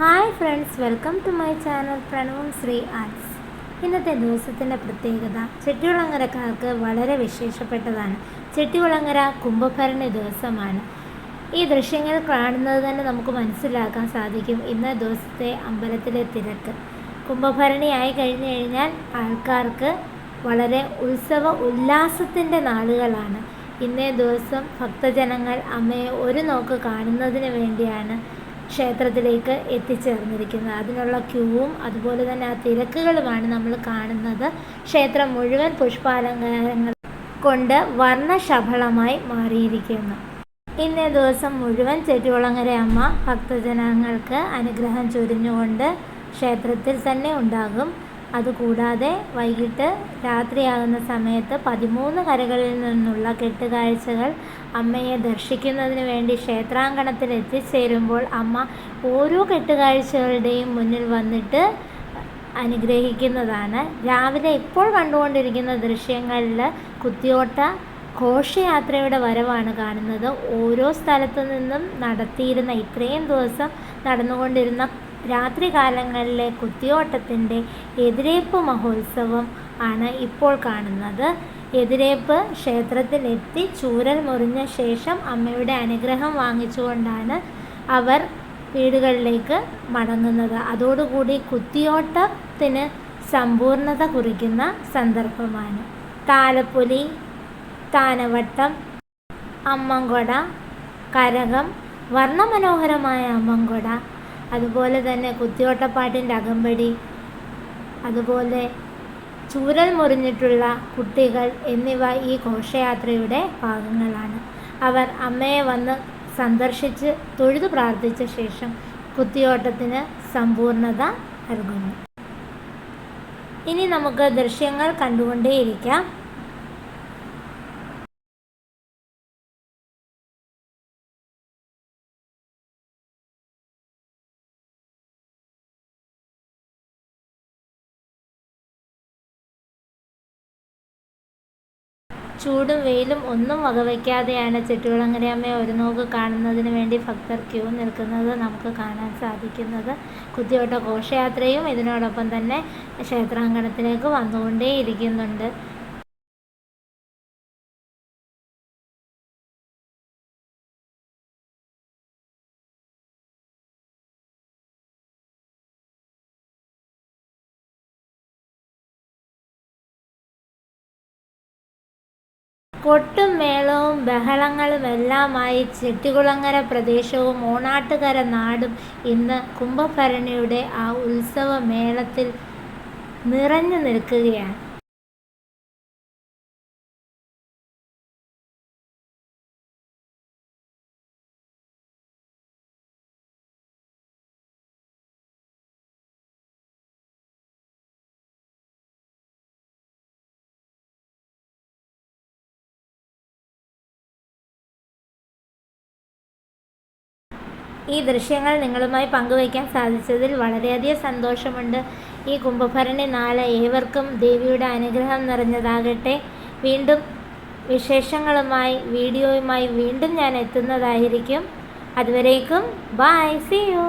Hi friends welcome to my channel പ്രണവും Sree arts ഇന്നത്തെ ദിവസത്തിന്റെ പ്രത്യേകത ചെട്ടികുളങ്ങരക്കാർക്ക് വളരെ വിശേഷപ്പെട്ടതാണ്. ചെട്ടികുളങ്ങര കുംഭഭരണി ദിവസമാണ്. ഈ ദൃശ്യങ്ങൾ കാണുന്നത് തന്നെ നമുക്ക് മനസ്സിലാക്കാൻ സാധിക്കും ഇന്ന ദിവസത്തെ അമ്പലത്തിലെ തിരക്ക്. കുംഭഭരണി ആയി കഴിഞ്ഞു കഴിഞ്ഞാൽ ആൾക്കാർക്ക് വളരെ ഉത്സവ ഉല്ലാസത്തിന്റെ നാളുകളാണ്. ഇന്നേ ദിവസം ഭക്തജനങ്ങൾ അമ്മയെ ഒരു നോക്ക് കാണുന്നതിന് വേണ്ടിയാണ് ക്ഷേത്രത്തിലേക്ക് എത്തിച്ചേർന്നിരിക്കുന്നത്. അതിനുള്ള ക്യൂവും അതുപോലെ തന്നെ ആ തിരക്കുകളുമാണ് നമ്മൾ കാണുന്നത്. ക്ഷേത്രം മുഴുവൻ പുഷ്പാലങ്കാരങ്ങൾ കൊണ്ട് വർണശബളമായി മാറിയിരിക്കുന്നു. ഇന്നേ ദിവസം മുഴുവൻ ചെറ്റുകുളങ്ങര അമ്മ ഭക്തജനങ്ങൾക്ക് അനുഗ്രഹം ചൊരിഞ്ഞുകൊണ്ട് ക്ഷേത്രത്തിൽ തന്നെ ഉണ്ടാകും. അതുകൂടാതെ വൈകിട്ട് രാത്രിയാകുന്ന സമയത്ത് പതിമൂന്ന് കരകളിൽ നിന്നുള്ള കെട്ടുകാഴ്ചകൾ അമ്മയെ ദർശിക്കുന്നതിന് വേണ്ടി ക്ഷേത്രാങ്കണത്തിൽ എത്തിച്ചേരുമ്പോൾ അമ്മ ഓരോ കെട്ടുകാഴ്ചകളുടെയും മുന്നിൽ വന്നിട്ട് അനുഗ്രഹിക്കുന്നതാണ്. രാവിലെ ഇപ്പോൾ കണ്ടുകൊണ്ടിരിക്കുന്ന ദൃശ്യങ്ങളിൽ കുത്തിയോട്ട ഘോഷയാത്രയുടെ വരവാണ് കാണുന്നത്. ഓരോ സ്ഥലത്തു നിന്നും നടത്തിയിരുന്ന ഇത്രയും ദിവസം നടന്നുകൊണ്ടിരുന്ന രാത്രികാലങ്ങളിലെ കുത്തിയോട്ടത്തിന്റെ എതിരേപ്പ് മഹോത്സവം ആണ് ഇപ്പോൾ കാണുന്നത്. എതിരേപ്പ് ക്ഷേത്രത്തിലെത്തി ചൂരൽ മുറിഞ്ഞ ശേഷം അമ്മയുടെ അനുഗ്രഹം വാങ്ങിച്ചുകൊണ്ടാണ് അവർ വീടുകളിലേക്ക് മടങ്ങുന്നത്. അതോടുകൂടി കുത്തിയോട്ടത്തിന് സമ്പൂർണത കുറിക്കുന്ന സന്ദർഭമാണ്. താലപ്പൊലി താനവട്ടം അമ്മങ്കൊട കരകം വർണമനോഹരമായ അമ്മങ്കൊട അതുപോലെ തന്നെ കുത്തിയോട്ടപ്പാട്ടിന്റെ അകമ്പടി അതുപോലെ ചൂരൽ മുറിഞ്ഞിട്ടുള്ള കുട്ടികൾ എന്നിവ ഈ ഘോഷയാത്രയുടെ ഭാഗങ്ങളാണ്. അവർ അമ്മയെ വന്ന് സന്ദർശിച്ച് തൊഴുതു പ്രാർത്ഥിച്ച ശേഷം കുത്തിയോട്ടത്തിന് സമ്പൂർണത നൽകുന്നു. ഇനി നമുക്ക് ദൃശ്യങ്ങൾ കണ്ടുകൊണ്ടേയിരിക്കാം. ചൂടും വെയിലും ഒന്നും വകവയ്ക്കാതെയാണ് ചെട്ടുവിളങ്ങരയമ്മയെ ഒരു നോക്ക് കാണുന്നതിന് വേണ്ടി ഭക്തർ ക്യൂ നിൽക്കുന്നത് നമുക്ക് കാണാൻ സാധിക്കുന്നത്. കുത്തിയോട്ട ഘോഷയാത്രയും ഇതിനോടൊപ്പം തന്നെ ക്ഷേത്രാങ്കണത്തിലേക്ക് വന്നുകൊണ്ടേയിരിക്കുന്നുണ്ട്. കൊട്ടും മേളവും ബഹളങ്ങളുമെല്ലാമായി ചെട്ടികുളങ്ങര പ്രദേശവും ഓണാട്ടുകര നാടും ഇന്ന് കുംഭഭരണിയുടെ ആ ഉത്സവ മേളത്തിൽ നിറഞ്ഞു നിൽക്കുകയാണ്. ഈ ദൃശ്യങ്ങൾ നിങ്ങളുമായി പങ്കുവയ്ക്കാൻ സാധിച്ചതിൽ വളരെയധികം സന്തോഷമുണ്ട്. ഈ കുംഭഭരണി നാളെ ഏവർക്കും ദേവിയുടെ അനുഗ്രഹം നിറഞ്ഞതാകട്ടെ. വീണ്ടും വിശേഷങ്ങളുമായി വീഡിയോയുമായി വീണ്ടും ഞാൻ എത്തുന്നതായിരിക്കും. അതുവരേക്കും ബൈ സി യു